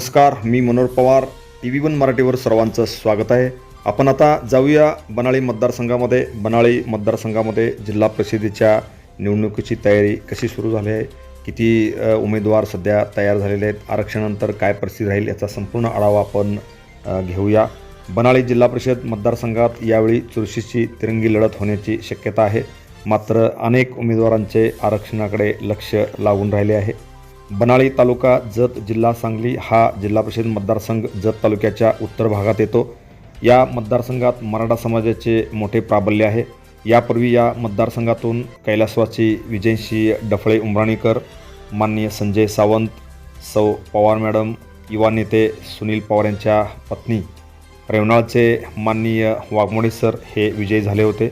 नमस्कार मी Manohar Pawar T V one मराठीवर सर्वांचं स्वागत आहे. आपण आता जाऊया बनाळी मतदारसंघामध्ये. बनाळी मतदारसंघामध्ये जिल्हा परिषदेच्या निवडणुकीची तयारी कशी सुरू झाली आहे? किती उमेदवार सध्या तयार झालेले आहेत? आरक्षणानंतर काय परिस्थिती राहील याचा संपूर्ण आढावा आपण घेऊया. बनाळी जिल्हा परिषद मतदारसंघात यावेळी चुरशीची तिरंगी लढत होण्याची शक्यता आहे. मात्र अनेक उमेदवारांचे आरक्षणाकडे लक्ष लागून राहिले आहे. बनाळी तालुका जत जिल्हा सांगली हा जिल्हा परिषद मतदारसंघ जत तालुक्याच्या उत्तर भागात येतो. या मतदारसंघात मराठा समाजाचे मोठे प्राबल्य आहे. यापूर्वी या मतदारसंघातून कैलासवाची विजयसिंह डफळे उमराणीकर माननीय संजय सावंत सौ पवार मॅडम युवा नेते सुनील पवार यांच्या पत्नी रेवणाळचे माननीय वाघमोडे सर हे विजयी झाले होते.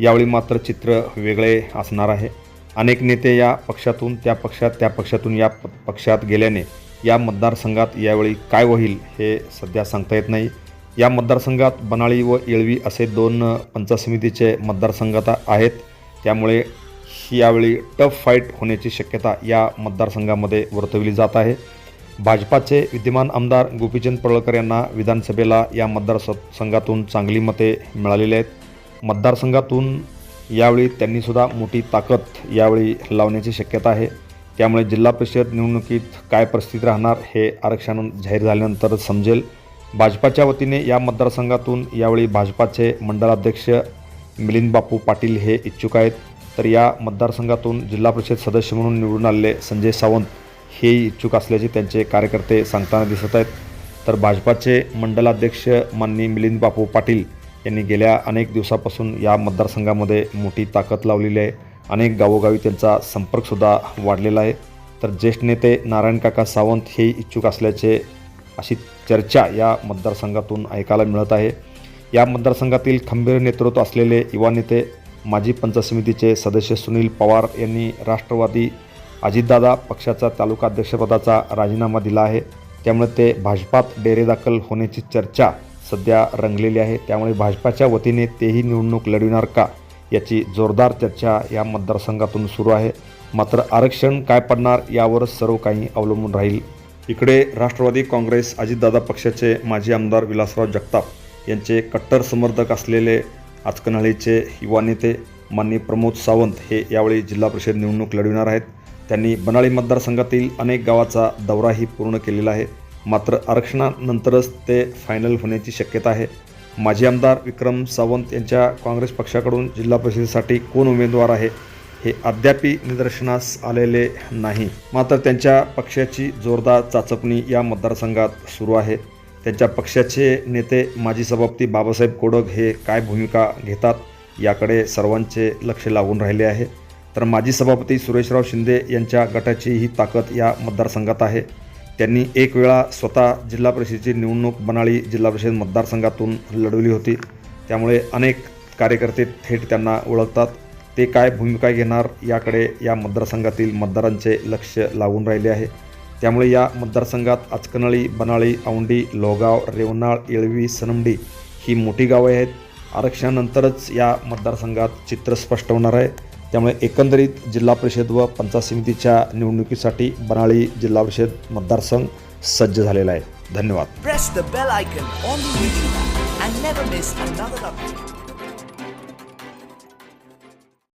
यावेळी मात्र चित्र वेगळे असणार आहे. अनेक नेते या पक्षातून त्या पक्षात त्या पक्षातून या प- पक्षात गेल्याने या मतदारसंघात यावेळी काय होईल हे सध्या सांगता येत नाही. या मतदारसंघात बनाळी व येळवी असे दोन पंचायत समितीचे मतदारसंघात आहेत. त्यामुळे ही यावेळी टफ फाईट होण्याची शक्यता या मतदारसंघामध्ये वर्तवली जात आहे. भाजपाचे विद्यमान आमदार गोपीचंद पडळकर यांना विधानसभेला या मतदारसंघातून चांगली मते मिळालेली आहेत. मतदारसंघातून यावेळी त्यांनीसुद्धा मोठी ताकद यावेळी लावण्याची शक्यता आहे. त्यामुळे जिल्हा परिषद निवडणुकीत काय परिस्थिती राहणार हे आरक्षण जाहीर झाल्यानंतर समजेल. भाजपाच्या वतीने या मतदारसंघातून यावेळी भाजपाचे मंडळाध्यक्ष मिलिंद बापू पाटील हे इच्छुक आहेत. तर या मतदारसंघातून जिल्हा परिषद सदस्य म्हणून निवडून आलेले संजय सावंत हे इच्छुक असल्याचे त्यांचे कार्यकर्ते सांगताना दिसत आहेत. तर भाजपाचे मंडलाध्यक्ष माननीय मिलिंद बापू पाटील यांनी गेल्या अनेक दिवसापासून या मतदारसंघामध्ये मोठी ताकद लावलेली आहे. अनेक गावोगावी त्यांचा संपर्कसुद्धा वाढलेला आहे. तर ज्येष्ठ नेते नारायण काका सावंत हे इच्छुक असल्याचे अशी चर्चा या मतदारसंघातून ऐकायला मिळत आहे. या मतदारसंघातील खंबीर नेतृत्व असलेले युवा नेते माजी पंचायत समितीचे सदस्य सुनील पवार यांनी राष्ट्रवादी अजितदादा पक्षाचा तालुका अध्यक्षपदाचा राजीनामा दिला आहे. त्यामुळे ते भाजपात डेरेदाखल होण्याची चर्चा सध्या रंगलेली आहे. त्यामुळे भाजपाच्या वतीने तेही निवडणूक लढविणार का याची जोरदार चर्चा या मतदारसंघातून सुरू आहे. मात्र आरक्षण काय पडणार यावर सर्व काही अवलंबून राहील. इकडे राष्ट्रवादी काँग्रेस अजितदादा पक्षाचे माजी आमदार विलासराव जगताप यांचे कट्टर समर्थक असलेले आजकनाळीचे युवा नेते माननीय प्रमोद सावंत हे यावेळी जिल्हा परिषद निवडणूक लढविणार आहेत. त्यांनी बनाळी मतदारसंघातील अनेक गावाचा दौराही पूर्ण केलेला आहे. मात्र आरक्षणानंतरच ते फायनल होण्याची शक्यता आहे. माजी आमदार विक्रम सावंत यांच्या काँग्रेस पक्षाकडून जिल्हा परिषदेसाठी कोण उमेदवार आहे हे अद्यापी निदर्शनास आलेले नाही. मात्र त्यांच्या पक्षाची जोरदार चाचपणी या मतदारसंघात सुरू आहे. त्यांच्या पक्षाचे नेते माजी सभापती बाबासाहेब कोडक हे काय भूमिका घेतात याकडे सर्वांचे लक्ष लागून राहिले आहे. तर माजी सभापती सुरेशराव शिंदे यांच्या गटाची ही ताकद या मतदारसंघात आहे. त्यांनी एक वेळा स्वतः जिल्हा परिषदेची निवडणूक बनाळी जिल्हा परिषद मतदारसंघातून लढवली होती. त्यामुळे अनेक कार्यकर्ते थेट त्यांना ओळखतात. ते काय भूमिका घेणार याकडे या मतदारसंघातील मतदारांचे लक्ष लागून राहिले आहे. त्यामुळे या मतदारसंघात आचकनळी बनाळी औंडी लोगाव रेवनाळ येळवी सनमडी ही मोठी गावे आहेत. आरक्षणानंतरच या मतदारसंघात चित्र स्पष्ट होणार आहे. त्यामुळे एकंदरीत जिल्हा परिषद व पंचायत समितीच्या निवडणुकीसाठी बनाळी जिल्हा परिषद मतदारसंघ सज्ज झालेला आहे. धन्यवाद.